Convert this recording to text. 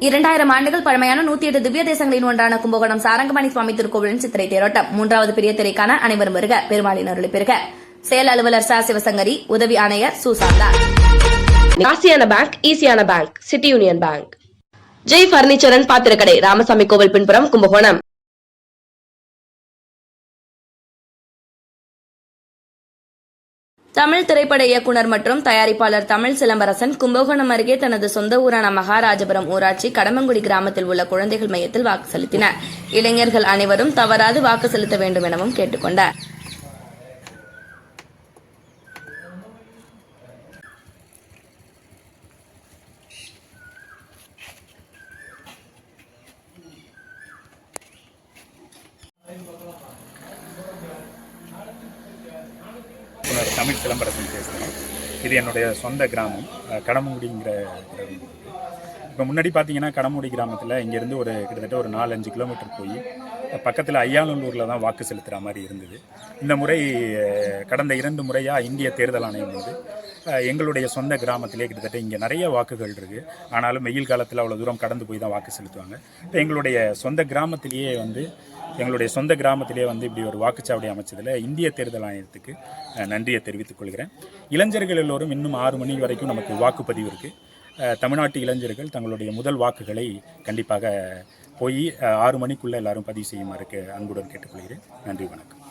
இரண்டாயிரம் ஆண்டுகள் பழமையான நூத்தி எட்டு திவ்ய தேசங்களின் ஒன்றான கும்பகோணம் சாரங்கமணி சுவாமி திருக்கோவிலின் சித்திரை தேரோட்டம். மூன்றாவது பெரிய திரைக்கான அனைவரும் வருக. பெருமாளின் அருளி பெருக செயல் அலுவலர் ச. சிவசங்கரி உதவி ஆணையர் சுசாந்தா. ஆசியான bank ஈசியான bank city union bank Jai furniture and பாத்திரக்கடை Ramasamy கோவில் பின்புறம் கும்பகோணம். தமிழ் திரைப்பட இயக்குனர் மற்றும் தயாரிப்பாளர் தமிழ் சிலம்பரசன் கும்பகோணம் அருகே தனது சொந்த ஊரான மகாராஜபுரம் ஊராட்சி கடமங்குடி கிராமத்தில் உள்ள குழந்தைகள் மையத்தில் வாக்கு செலுத்தினார். இளைஞர்கள் அனைவரும் தவறாது வாக்கு செலுத்த வேண்டும் எனவும் கேட்டுக்கொண்டார். தமிழ் சிலம்பரசன் பேசுகிறேன். இது என்னுடைய சொந்த கிராமம் கடமுடிங்கிற கிராமம். இப்போ முன்னாடி பார்த்தீங்கன்னா கடமுடி கிராமத்தில் இங்கேருந்து ஒரு கிட்டத்தட்ட ஒரு நாலு அஞ்சு கிலோமீட்டர் போய் பக்கத்தில் ஐயானூரில் தான் வாக்கு செலுத்துகிற மாதிரி இருந்தது. இந்த முறை கடந்த இரண்டு முறையாக இந்திய தேர்தல் ஆணையம் வந்து எங்களுடைய சொந்த கிராமத்திலே கிட்டத்தட்ட இங்கே நிறைய வாக்குகள் இருக்குது ஆனாலும் வெயில் காலத்தில் அவ்வளோ தூரம் கடந்து போய் தான் வாக்கு செலுத்துவாங்க. இப்போ எங்களுடைய சொந்த கிராமத்திலேயே வந்து எங்களுடைய சொந்த கிராமத்திலே வந்து இப்படி ஒரு வாக்குச்சாவடி அமைச்சதில் இந்திய தேர்தல் ஆணையத்துக்கு நன்றியை தெரிவித்துக் கொள்கிறேன். இளைஞர்கள் எல்லோரும் இன்னும் ஆறு மணி வரைக்கும் நமக்கு வாக்குப்பதிவு இருக்குது தமிழ்நாட்டு இளைஞர்கள் தங்களுடைய முதல் வாக்குகளை கண்டிப்பாக போய் ஆறு மணிக்குள்ளே எல்லாரும் பதிவு செய்யுமாறு அன்புடன் கேட்டுக்கொள்கிறேன். நன்றி வணக்கம்.